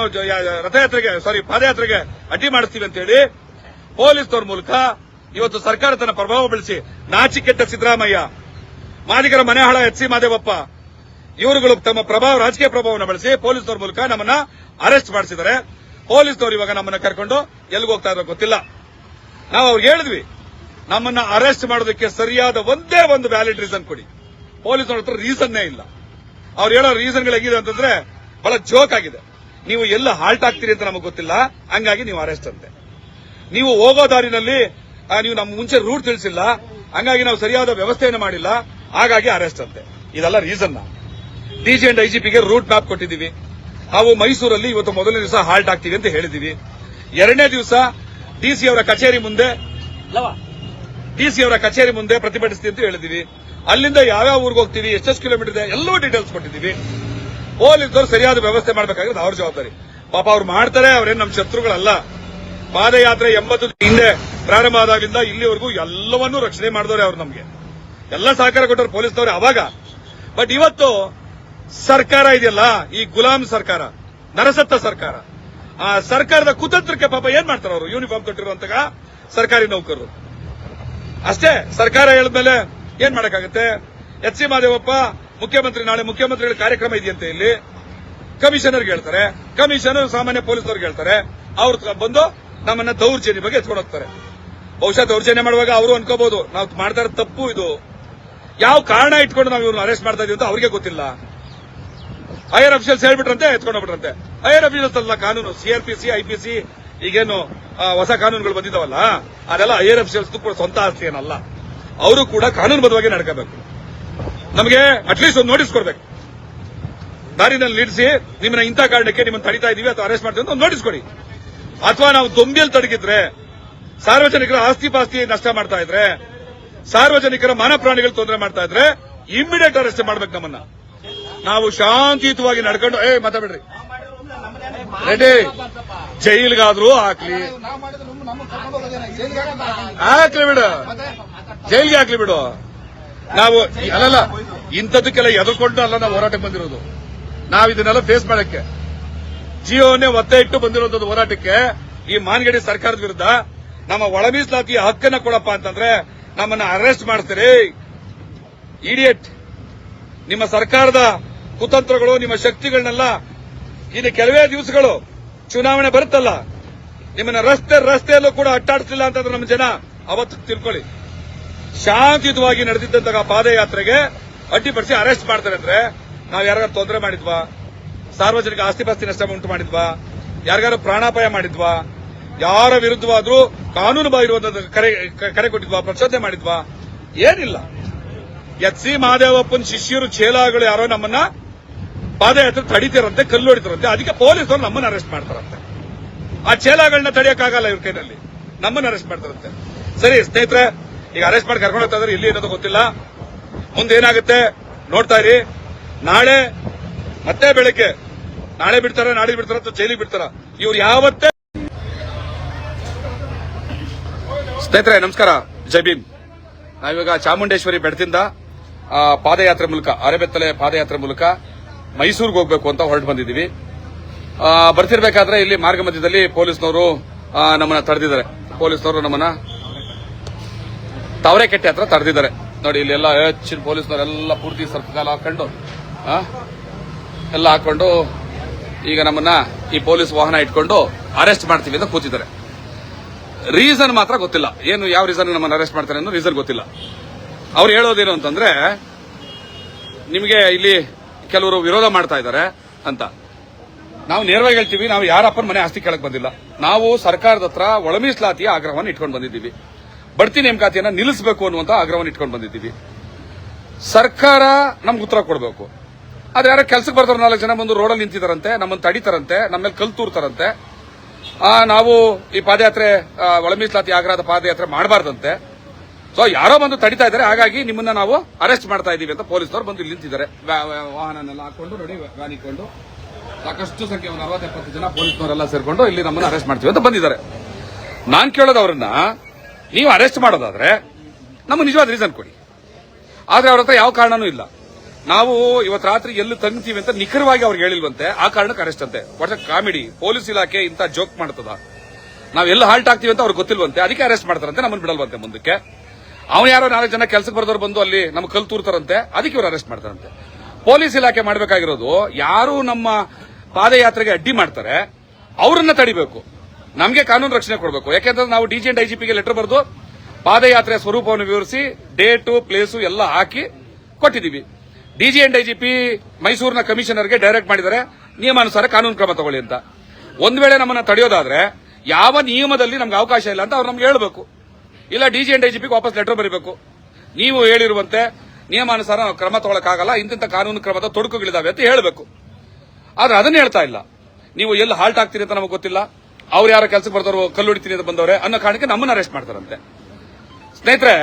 ರಥಯಾತ್ರೆಗೆ ಸಾರಿ ಪಾದಯಾತ್ರೆಗೆ ಅಡ್ಡಿ ಮಾಡಿಸ್ತೀವಿ ಅಂತ ಹೇಳಿ ಪೊಲೀಸ್ನವ್ರ ಮೂಲಕ ಇವತ್ತು ಸರ್ಕಾರ ತನ್ನ ಪ್ರಭಾವ ಬೆಳೆಸಿ ನಾಚಿಕೆಟ್ಟ ಸಿದ್ದರಾಮಯ್ಯ, ಮಾದಿಗರ ಮನೆಹಳ ಎಚ್ ಸಿ ಮಾದೇವಪ್ಪ, ಇವರುಗಳು ತಮ್ಮ ಪ್ರಭಾವ, ರಾಜಕೀಯ ಪ್ರಭಾವವನ್ನು ಬಳಸಿ ಪೊಲೀಸ್ನವ್ರ ಮೂಲಕ ನಮ್ಮನ್ನ ಅರೆಸ್ಟ್ ಮಾಡಿಸಿದ್ದಾರೆ. ಪೊಲೀಸ್ನವರು ಇವಾಗ ನಮ್ಮನ್ನ ಕರ್ಕೊಂಡು ಎಲ್ಲಿಗೆ ಹೋಗ್ತಾ ಗೊತ್ತಿಲ್ಲ. ನಾವು ಅವ್ರಿಗೆ ಹೇಳಿದ್ವಿ ನಮ್ಮನ್ನ ಅರೆಸ್ಟ್ ಮಾಡೋದಕ್ಕೆ ಸರಿಯಾದ ಒಂದೇ ಒಂದು ವ್ಯಾಲಿಡ್ ರೀಸನ್ ಕೊಡಿ. ಪೊಲೀಸರ ಹತ್ರ ರೀಸನ್ನೇ ಇಲ್ಲ. ಅವ್ರು ಹೇಳೋ ರೀಸನ್ಗಳು ಹೇಗಿದೆ ಅಂತಂದ್ರೆ ಬಹಳ ಜೋಕ್ ಆಗಿದೆ. ನೀವು ಎಲ್ಲ ಹಾಲ್ಟ್ ಆಗ್ತೀರಿ ಅಂತ ನಮಗೆ ಗೊತ್ತಿಲ್ಲ. ಹಂಗಾಗಿ ನೀವು ಅರೆಸ್ಟ್ ಅಂತೆ. ನೀವು ಹೋಗೋ ದಾರಿನಲ್ಲಿ ನೀವು ನಮ್ಮ ಮುಂಚೆ ರೂಟ್ ತಿಳಿಸಿಲ್ಲ. ಹಂಗಾಗಿ ನಾವು ಸರಿಯಾದ ವ್ಯವಸ್ಥೆಯನ್ನು ಮಾಡಿಲ್ಲ. ಹಾಗಾಗಿ ಅರೆಸ್ಟ್ ಅಂತೆ. ಇದೆಲ್ಲ ರೀಸನ್ ಡಿಜಿ ಅಂಡ್ ಐಜಿಪಿಗೆ ರೂಟ್ ಮ್ಯಾಪ್ ಕೊಟ್ಟಿದ್ದೀವಿ. ನಾವು ಮೈಸೂರಲ್ಲಿ ಇವತ್ತು ಮೊದಲನೇ ದಿವಸ ಹಾಲ್ಟ್ ಆಗ್ತೀವಿ ಅಂತ ಹೇಳಿದೀವಿ ಎರಡನೇ ದಿವಸ ಡಿಸಿ ಅವರ ಕಚೇರಿ ಮುಂದೆ ಡಿಸಿ ಅವರ ಕಚೇರಿ ಮುಂದೆ ಪ್ರತಿಭಟಿಸ್ತೀವಿ ಅಂತ ಹೇಳಿದೀವಿ. ಅಲ್ಲಿಂದ ಯಾವ್ಯಾವ ಊರಿಗೆ ಹೋಗ್ತೀವಿ, ಎಷ್ಟೆಷ್ಟು ಕಿಲೋಮೀಟರ್ ಇದೆ ಎಲ್ಲವೂ ಡೀಟೇಲ್ಸ್ ಕೊಟ್ಟಿದ್ದೀವಿ. ಪೊಲೀಸರು ಸರಿಯಾದ ವ್ಯವಸ್ಥೆ ಮಾಡಬೇಕಾಗಿರೋದು ಅವ್ರ ಜವಾಬ್ದಾರಿ. ಪಾಪ ಅವ್ರು ಮಾಡ್ತಾರೆ, ಅವ್ರೇನ್ ನಮ್ಮ ಶತ್ರುಗಳಲ್ಲ. ಪಾದಯಾತ್ರೆ ಎಂಬತ್ತು ಹಿಂದೆ ಪ್ರಾರಂಭ ಆದಾಗಿಂದ ಇಲ್ಲಿವರೆಗೂ ಎಲ್ಲವನ್ನೂ ರಕ್ಷಣೆ ಮಾಡಿದವ್ರೆ ಅವ್ರು ನಮಗೆ. ಎಲ್ಲ ಸಹಕಾರ ಕೊಟ್ಟವ್ರು ಪೊಲೀಸ್ನವ್ರೆ ಅವಾಗ. ಬಟ್ ಇವತ್ತು ಸರ್ಕಾರ ಇದೆಯಲ್ಲ, ಈ ಗುಲಾಮ್ ಸರ್ಕಾರ, ನರಸತ್ತ ಸರ್ಕಾರ, ಆ ಸರ್ಕಾರದ ಕುತಂತ್ರಕ್ಕೆ ಪಾಪ ಏನ್ ಮಾಡ್ತಾರೆ ಅವರು? ಯೂನಿಫಾರ್ಮ್ ಕೊಟ್ಟಿರುವಂತಹ ಸರ್ಕಾರಿ ನೌಕರರು. ಅಷ್ಟೇ ಸರ್ಕಾರ ಹೇಳಿದ್ಮೇಲೆ ಏನ್ ಮಾಡಕ್ಕಾಗತ್ತೆ? ಎಚ್ ಸಿ ಮಾದೇವಪ್ಪ, ಮುಖ್ಯಮಂತ್ರಿ, ನಾಳೆ ಮುಖ್ಯಮಂತ್ರಿಗಳ ಕಾರ್ಯಕ್ರಮ ಇದೆಯಂತೆ ಇಲ್ಲಿ. ಕಮಿಷನರ್ಗೆ ಹೇಳ್ತಾರೆ. ಕಮಿಷನರ್ ಸಾಮಾನ್ಯ ಪೊಲೀಸರಿಗೆ ಹೇಳ್ತಾರೆ. ಅವ್ರ ಬಂದು ನಮ್ಮನ್ನ ದೌರ್ಜನ್ಯ ಬಗ್ಗೆ ಎತ್ಕೊಂಡು ಹೋಗ್ತಾರೆ. ಬಹುಶಃ ದೌರ್ಜನ್ಯ ಮಾಡುವಾಗ ಅವರು ಅನ್ಕೋಬಹುದು, ನಾವು ಮಾಡ್ತಾರ ತಪ್ಪು ಇದು. ಯಾವ ಕಾರಣ ಇಟ್ಕೊಂಡು ನಾವು ಇವ್ರನ್ನ ಅರೆಸ್ಟ್ ಮಾಡ್ತಾ ಇದೀವಿ ಅಂತ ಅವ್ರಿಗೆ ಗೊತ್ತಿಲ್ಲ. ಹೈಯರ್ ಅಫಿಷಿಯಲ್ಸ್ ಹೇಳ್ಬಿಟ್ರಂತೆ, ಎತ್ಕೊಂಡು ಹೋಗ್ಬಿಟ್ರಂತೆ. ಹೈಯರ್ ಅಫಿಷಿಯಲ್ಸ್ ಅಲ್ಲ ಕಾನೂನು. ಸಿಆರ್ಪಿಸಿ ಐಪಿಸಿ ಈಗೇನು ಹೊಸ ಕಾನೂನುಗಳು ಬಂದಿದ್ದಾವಲ್ಲ, ಅದೆಲ್ಲ ಹೈಯರ್ ಸಿ ಕೂಡ ಸ್ವಂತ ಆಸ್ತಿ ಏನಲ್ಲ. ಅವರು ಕೂಡ ಕಾನೂನುಬದ್ಧವಾಗಿ ನಡ್ಕೋಬೇಕು. ನಮಗೆ ಅಟ್ಲೀಸ್ಟ್ ಒಂದು ನೋಟಿಸ್ ಕೊಡ್ಬೇಕು. ದಾರಿನಲ್ಲಿ ನಿಲ್ಲಿಸಿ ನಿಮ್ಮನ್ನ ಇಂಥ ಕಾರಣಕ್ಕೆ ನಿಮ್ಮನ್ನ ತಡಿತಾ ಇದೀವಿ ಅಥವಾ ಅರೆಸ್ಟ್ ಮಾಡ್ತೀವಿ ಅಂತ ಒಂದು ನೋಟಿಸ್ ಕೊಡಿ. ಅಥವಾ ನಾವು ದೊಂಬಿಯಲ್ಲಿ ತಡಗಿದ್ರೆ, ಸಾರ್ವಜನಿಕರ ಆಸ್ತಿ ಪಾಸ್ತಿ ನಷ್ಟ ಮಾಡ್ತಾ ಇದ್ರೆ, ಸಾರ್ವಜನಿಕರ ಮಾನ ಪ್ರಾಣಿಗಳು ತೊಂದರೆ ಮಾಡ್ತಾ ಇದ್ರೆ ಇಮ್ಮಿಡಿಯೇಟ್ ಅರೆಸ್ಟ್ ಮಾಡ್ಬೇಕು ನಮ್ಮನ್ನ. ನಾವು ಶಾಂತಿಯುತವಾಗಿ ನಡ್ಕೊಂಡು, ಏ, ಮಾತಾಡ್ಬೇಡ್ರಿ. ರೆಡ್ಡಿ ಜೈಲ್ಗಾದ್ರೂ ಹಾಕ್ಲಿ. ಹಾಕ್ಲಿ ಬಿಡು. ಜೈಲ್ಗೆ ಹಾಕ್ಲಿ ಬಿಡು. ನಾವು ಅಲ್ಲಲ್ಲ ಇಂಥದಕ್ಕೆಲ್ಲ ಎದುರ್ಕೊಂಡು ಅಲ್ಲ ನಾವು ಹೋರಾಟಕ್ಕೆ ಬಂದಿರೋದು. ನಾವು ಇದನ್ನೆಲ್ಲ ಫೇಸ್ ಮಾಡಕ್ಕೆ. ಜಿಯೋನೇ ಒತ್ತೆ ಇಟ್ಟು ಬಂದಿರೋದು ಹೋರಾಟಕ್ಕೆ ಈ ಮಾನ್ಗಡಿ ಸರ್ಕಾರದ ವಿರುದ್ಧ ನಮ್ಮ ಒಳ ಮೀಸಲಾತಿಯ ಹಕ್ಕನ್ನ ಕೊಡಪ್ಪ ಅಂತಂದ್ರೆ ನಮ್ಮನ್ನ ಅರೆಸ್ಟ್ ಮಾಡ್ತೀರಿ ಇಡಿಯಟ್ ನಿಮ್ಮ ಸರ್ಕಾರದ ಕುತಂತ್ರಗಳು, ನಿಮ್ಮ ಶಕ್ತಿಗಳನ್ನೆಲ್ಲ ಇನ್ನು ಕೆಲವೇ ದಿವಸಗಳು ಚುನಾವಣೆ ಬರುತ್ತಲ್ಲ, ನಿಮ್ಮನ್ನ ರಸ್ತೆ, ರಸ್ತೆಯಲ್ಲೂ ಕೂಡ ಅಟ್ಟಾಡಿಸಲಿಲ್ಲ ಅಂತಂದ್ರೆ ನಮ್ಮ ಜನ ಅವತ್ತು ತಿಳ್ಕೊಳ್ಳಿ. ಶಾಂತಿಯುತವಾಗಿ ನಡೆದಿದ್ದಂತಹ ಪಾದಯಾತ್ರೆಗೆ ಅಡ್ಡಿಪಡಿಸಿ ಅರೆಸ್ಟ್ ಮಾಡ್ತಾರೆ ಅಂದ್ರೆ ನಾವು ಯಾರಿಗಾರು ತೊಂದರೆ ಮಾಡಿದ್ವಾ? ಸಾರ್ವಜನಿಕ ಆಸ್ತಿಪಾಸ್ತಿ ನಷ್ಟ ಉಂಟು ಮಾಡಿದ್ವಾ? ಯಾರಿಗಾರು ಪ್ರಾಣಾಪಾಯ ಮಾಡಿದ್ವಾ? ಯಾರ ವಿರುದ್ಧವಾದ್ರೂ ಕಾನೂನು ಬಾಹಿರುವಂತ ಕರೆ ಕರೆ ಕೊಟ್ಟಿದ್ವಾ, ಪ್ರಚೋದನೆ ಮಾಡಿದ್ವಾ? ಏನಿಲ್ಲ. ಎಚ್ ಸಿ ಮಹಾದೇವಪ್ಪನ ಶಿಷ್ಯರು ಚೇಲಾಗಳು ಯಾರೋ ನಮ್ಮನ್ನ ಪಾದಯಾತ್ರೆ ತಡಿತಾರಂತೆ, ಕಲ್ಲು ಹೊಡಿತಾರಂತೆ. ಅದಕ್ಕೆ ಪೊಲೀಸರು ನಮ್ಮನ್ನ ಅರೆಸ್ಟ್ ಮಾಡ್ತಾರಂತೆ. ಆ ಚೇಲಾಗಳನ್ನ ತಡೆಯಕ್ಕಾಗಲ್ಲ ಇವ್ರ ಕೈನಲ್ಲಿ. ನಮ್ಮನ್ನ ಅರೆಸ್ಟ್ ಮಾಡ್ತಾರಂತೆ. ಸರಿ, ಸ್ನೇಹಿತರೆ, ಈಗ ಅರೆಸ್ಟ್ ಮಾಡಿ ಕರ್ಕೊಂಡು ಹೋಗ್ತಾ ಇಲ್ಲಿ ಏನೋ ಗೊತ್ತಿಲ್ಲ. ಮುಂದೆ ಏನಾಗುತ್ತೆ? ನೋಡ್ತಾ ಇರಿ. ನಾಳೆ, ಮತ್ತೆ ಬೆಳಗ್ಗೆ. ನಾಳೆ ಬಿಡ್ತಾರ ನಾಳೆ ಬಿಡ್ತಾರ ಅಥವಾ ಜೈಲಿಗೆ ಬಿಡ್ತಾರ? ಇವ್ರು ಯಾವತ್ತೇ ಸ್ನೇಹಿತರೆ, ನಮಸ್ಕಾರ. ಜೈ ಭೀಮ್. ನಾವಿವಾಗ ಚಾಮುಂಡೇಶ್ವರಿ ಬೆಟ್ಟದಿಂದ ಪಾದಯಾತ್ರೆ ಮೂಲಕ, ಅರೆಬೆತ್ತಲೆ ಪಾದಯಾತ್ರೆ ಮೂಲಕ ಮೈಸೂರಿಗೆ ಹೋಗ್ಬೇಕು ಅಂತ ಹೊರಟು ಬಂದಿದ್ದೀವಿ. ಬರ್ತಿರ್ಬೇಕಾದ್ರೆ ಇಲ್ಲಿ ಮಾರ್ಗ ಮಧ್ಯದಲ್ಲಿ ಪೊಲೀಸ್ನವರು ನಮ್ಮನ್ನ ತಡೆದಿದ್ದಾರೆ. ಪೊಲೀಸ್ನವರು ನಮ್ಮನ್ನ ತಾವರೆಕೆಟ್ಟೆ ಹತ್ರ ತಡೆದಿದ್ದಾರೆ. ನೋಡಿ ಇಲ್ಲಿ ಎಲ್ಲ ಹೆಚ್ಚಿನ ಪೊಲೀಸ್ನವರೆಲ್ಲ ಪೂರ್ತಿ ಸರ್ಪಕಾಲ ಹಾಕೊಂಡು ಎಲ್ಲ ಹಾಕೊಂಡು ಈಗ ನಮ್ಮನ್ನ ಈ ಪೊಲೀಸ್ ವಾಹನ ಇಟ್ಕೊಂಡು ಅರೆಸ್ಟ್ ಮಾಡ್ತೀವಿ ಅಂತ ಕೂತಿದ್ದಾರೆ. ರೀಸನ್ ಮಾತ್ರ ಗೊತ್ತಿಲ್ಲ. ಏನು ಯಾವ ರೀಸನ್ ನಮ್ಮನ್ನ ಅರೆಸ್ಟ್ ಮಾಡ್ತಾರೆ ಅನ್ನೋ ರೀಸನ್ ಗೊತ್ತಿಲ್ಲ. ಅವ್ರು ಹೇಳೋದೇನು ಅಂತಂದ್ರೆ, ನಿಮಗೆ ಇಲ್ಲಿ ಕೆಲವರು ವಿರೋಧ ಮಾಡ್ತಾ ಇದ್ದಾರೆ ಅಂತ. ನಾವು ನೇರವಾಗಿ ಹೇಳ್ತೀವಿ, ನಾವು ಯಾರಪ್ಪನ ಮನೆ ಆಸ್ತಿ ಕೇಳಕ್ ಬಂದಿಲ್ಲ. ನಾವು ಸರ್ಕಾರದ ಹತ್ರ ಒಳ ಮೀಸಲಾತಿಯ ಆಗ್ರಹವನ್ನು ಇಟ್ಕೊಂಡು ಬಂದಿದ್ದೀವಿ. ಬಡ್ತಿ ನೇಮಕಾತಿಯನ್ನು ನಿಲ್ಲಿಸಬೇಕು ಅನ್ನುವಂತ ಆಗ್ರಹವನ್ನು ಇಟ್ಕೊಂಡು ಬಂದಿದ್ದೀವಿ. ಸರ್ಕಾರ ನಮ್ಗೆ ಉತ್ತರ ಕೊಡಬೇಕು. ಆದ್ರೆ ಯಾರೋ ಕೆಲಸಕ್ಕೆ ಬರ್ತಾರೆ ನಾಲ್ಕು ಜನ ಬಂದು ರೋಡಲ್ಲಿ ನಿಂತಿದಾರಂತೆ ನಮ್ಮನ್ನು ತಡಿತಾರಂತೆ ನಮ್ಮ ಮೇಲೆ ಕಲ್ ತೂರ್ತಾರಂತೆ ನಾವು ಈ ಪಾದಯಾತ್ರೆ ಒಳಮೀಸಲಾತಿ ಒಳ ಮೀಸಲಾತಿ ಆಗ್ರಹದ ಪಾದಯಾತ್ರೆ ಮಾಡಬಾರ್ದಂತೆ. ಸೊ ಯಾರೋ ಬಂದು ತಡಿತಾ ಇದ್ದಾರೆ, ಹಾಗಾಗಿ ನಿಮ್ಮನ್ನ ನಾವು ಅರೆಸ್ಟ್ ಮಾಡ್ತಾ ಇದೀವಿ ಅಂತ ಪೊಲೀಸರು ಬಂದು ಇಲ್ಲಿ ನಿಂತಿದ್ದಾರೆ. ವಾಹನನೆಲ್ಲ ಹಾಕೊಂಡು ನೋಡಿ ವ್ಯಾನ್ ಸಾಕಷ್ಟು ಸಂಖ್ಯೆ, ಒಂದು ಎಪ್ಪತ್ತು ಜನ ಪೊಲೀಸ್ನವರೆಲ್ಲ ಸೇರ್ಕೊಂಡು ಇಲ್ಲಿ ನಮ್ಮನ್ನ ಅರೆಸ್ಟ್ ಮಾಡ್ತೀವಿ ಅಂತ ಬಂದಿದ್ದಾರೆ. ನಾನ್ ಕೇಳೋದು ಅವ್ರನ್ನ ನೀವು ಅರೆಸ್ಟ್ ಮಾಡೋದಾದ್ರೆ ನಮ್ಗೆ ನಿಜವಾದ ರೀಸನ್ ಕೊಡಿ. ಆದ್ರೆ ಅವ್ರ ಯಾವ ಕಾರಣನೂ ಇಲ್ಲ. ನಾವು ಇವತ್ತು ರಾತ್ರಿ ಎಲ್ಲಿ ತಂಗ್ತೀವಿ ಅಂತ ನಿಖರವಾಗಿ ಅವ್ರಿಗೆ ಹೇಳಿಲ್ವಂತೆ, ಆ ಕಾರಣಕ್ಕೆ ಅರೆಸ್ಟ್ ಅಂತೆ. ವಾಟ್ಸ್ ಕಾಮಿಡಿ, ಪೊಲೀಸ್ ಇಲಾಖೆ ಇಂತ ಜೋಕ್ ಮಾಡ್ತದ. ನಾವ್ ಎಲ್ಲ ಹಾಲ್ಟ್ ಆಗ್ತೀವಿ ಅಂತ ಅವ್ರಿಗೆ ಗೊತ್ತಿಲ್ವಂತೆ, ಅದಕ್ಕೆ ಅರೆಸ್ಟ್ ಮಾಡ್ತಾರಂತೆ, ನಮ್ಮನ್ನು ಬಿಡಲ್ವಂತೆ ಮುಂದಕ್ಕೆ. ಅವ್ನು ಯಾರೋ ನಾಲ್ಕು ಜನ ಕೆಲಸಕ್ಕೆ ಬರ್ದವ್ರು ಬಂದು ಅಲ್ಲಿ ನಮ್ಮ ಕಲ್ ತೂರ್ತಾರಂತೆ, ಅದಕ್ಕೆ ಇವ್ರು ಅರೆಸ್ಟ್ ಮಾಡ್ತಾರಂತೆ. ಪೊಲೀಸ್ ಇಲಾಖೆ ಮಾಡಬೇಕಾಗಿರೋದು, ಯಾರು ನಮ್ಮ ಪಾದಯಾತ್ರೆಗೆ ಅಡ್ಡಿ ಮಾಡ್ತಾರೆ, ಅವರನ್ನ ತಡಿಬೇಕು. ನಮಗೆ ಕಾನೂನು ರಕ್ಷಣೆ ಕೊಡಬೇಕು. ಯಾಕೆಂದ್ರೆ ನಾವು ಡಿಜಿ ಅಂಡ್ ಐಜಿಪಿಗೆ ಲೆಟರ್ ಬರೆದು ಪಾದಯಾತ್ರೆಯ ಸ್ವರೂಪವನ್ನು ವಿವರಿಸಿ ಡೇಟು ಪ್ಲೇಸು ಎಲ್ಲ ಹಾಕಿ ಕೊಟ್ಟಿದ್ದೀವಿ. ಡಿಜಿ ಅಂಡ್ ಐಜಿಪಿ ಮೈಸೂರಿನ ಕಮಿಷನರ್ಗೆ ಡೈರೆಕ್ಟ್ ಮಾಡಿದರೆ ನಿಯಮಾನುಸಾರ ಕಾನೂನು ಕ್ರಮ ತಗೊಳ್ಳಿ ಅಂತ. ಒಂದ್ ವೇಳೆ ನಮ್ಮನ್ನ ತಡೆಯೋದಾದ್ರೆ, ಯಾವ ನಿಯಮದಲ್ಲಿ ನಮ್ಗೆ ಅವಕಾಶ ಇಲ್ಲ ಅಂತ ಅವ್ರು ನಮ್ಗೆ ಹೇಳಬೇಕು. ಇಲ್ಲ ಡಿಜಿ ಅಂಡ್ ಐಜಿಪಿಗೆ ವಾಪಸ್ ಲೆಟರ್ ಬರೀಬೇಕು. ನೀವು ಹೇಳಿರುವಂತೆ ನಿಯಮಾನುಸಾರ ಕ್ರಮ ತಗೊಳಕ್ಕಾಗಲ್ಲ, ಇಂತಿಂತ ಕಾನೂನು ಕ್ರಮದ ತೊಡಕುಗಳಿದಾವೆ ಅಂತ ಹೇಳಬೇಕು. ಆದ್ರೆ ಅದನ್ನ ಹೇಳ್ತಾ ಇಲ್ಲ. ನೀವು ಎಲ್ಲಿ ಹಾಲ್ಟ್ ಆಗ್ತೀರಿ ಅಂತ ನಮಗೆ ಗೊತ್ತಿಲ್ಲ. ಅವ್ರು ಯಾರೋ ಕೆಲಸಕ್ಕೆ ಬರ್ತಾರೋ ಕಲ್ಲು ಹೊಡಿತೀನಿ ಅಂತ ಬಂದವ್ರೆ ಅನ್ನೋ ಕಾರಣಕ್ಕೆ ನಮ್ಮನ್ನ ಅರೆಸ್ಟ್ ಮಾಡ್ತಾರಂತೆ. ಸ್ನೇಹಿತರೆ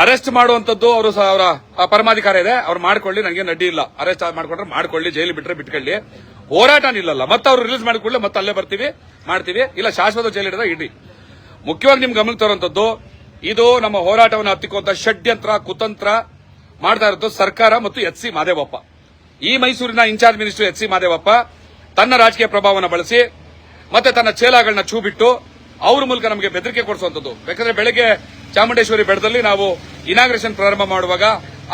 ಅರೆಸ್ಟ್ ಮಾಡುವಂತದ್ದು ಅವರು ಅವರ ಪರಮಾಧಿಕಾರ ಇದೆ. ಅವ್ರು ಮಾಡ್ಕೊಳ್ಳಿ ನನಗೆ ನಡ್ಡಿ ಇಲ್ಲ. ಅರೆಸ್ಟ್ ಮಾಡ್ಕೊಂಡ್ರೆ ಮಾಡ್ಕೊಳ್ಳಿ ಜೈಲು ಬಿಟ್ರೆ ಬಿಟ್ಕೊಳ್ಳಿ. ಹೋರಾಟ ನಿಲ್ಲಲ್ಲ ಮತ್ತೆ ಅವ್ರು ರಿಲೀಸ್ ಮಾಡಿಕೊಳ್ಳಿ ಮತ್ತೆ ಅಲ್ಲೇ ಬರ್ತೀವಿ, ಮಾಡ್ತೀವಿ. ಇಲ್ಲ, ಶಾಶ್ವತ ಜೈಲಿಡದ ಇಡಿ ಮುಖ್ಯವಾಗಿ ನಿಮ್ಗೆ ಗಮನಕ್ಕೆ ತರುವಂತದ್ದು, ಇದು ನಮ್ಮ ಹೋರಾಟವನ್ನು ಹತ್ತಿಕ್ಕುವಂತ ಷಡ್ಯಂತ್ರ, ಕುತಂತ್ರ ಮಾಡ್ತಾ ಇರೋದು ಸರ್ಕಾರ ಮತ್ತು ಎಚ್ ಸಿ ಮಾದೇವಪ್ಪ. ಈ ಮೈಸೂರಿನ incharge minister H C Mahadevappa ತನ್ನ ರಾಜಕೀಯ ಪ್ರಭಾವವನ್ನು ಬಳಸಿ ಮತ್ತೆ ತನ್ನ ಚೇಲಾಗಳನ್ನ ಚೂ ಬಿಟ್ಟು ಅವ್ರ ಮೂಲಕ ನಮಗೆ ಬೆದರಿಕೆ ಕೊಡಿಸುವಂತದ್ದು. ಯಾಕಂದ್ರೆ ಬೆಳಗ್ಗೆ ಚಾಮುಂಡೇಶ್ವರಿ ಬೆಡದಲ್ಲಿ ನಾವು ಇನಾಗ್ರೇಷನ್ ಪ್ರಾರಂಭ ಮಾಡುವಾಗ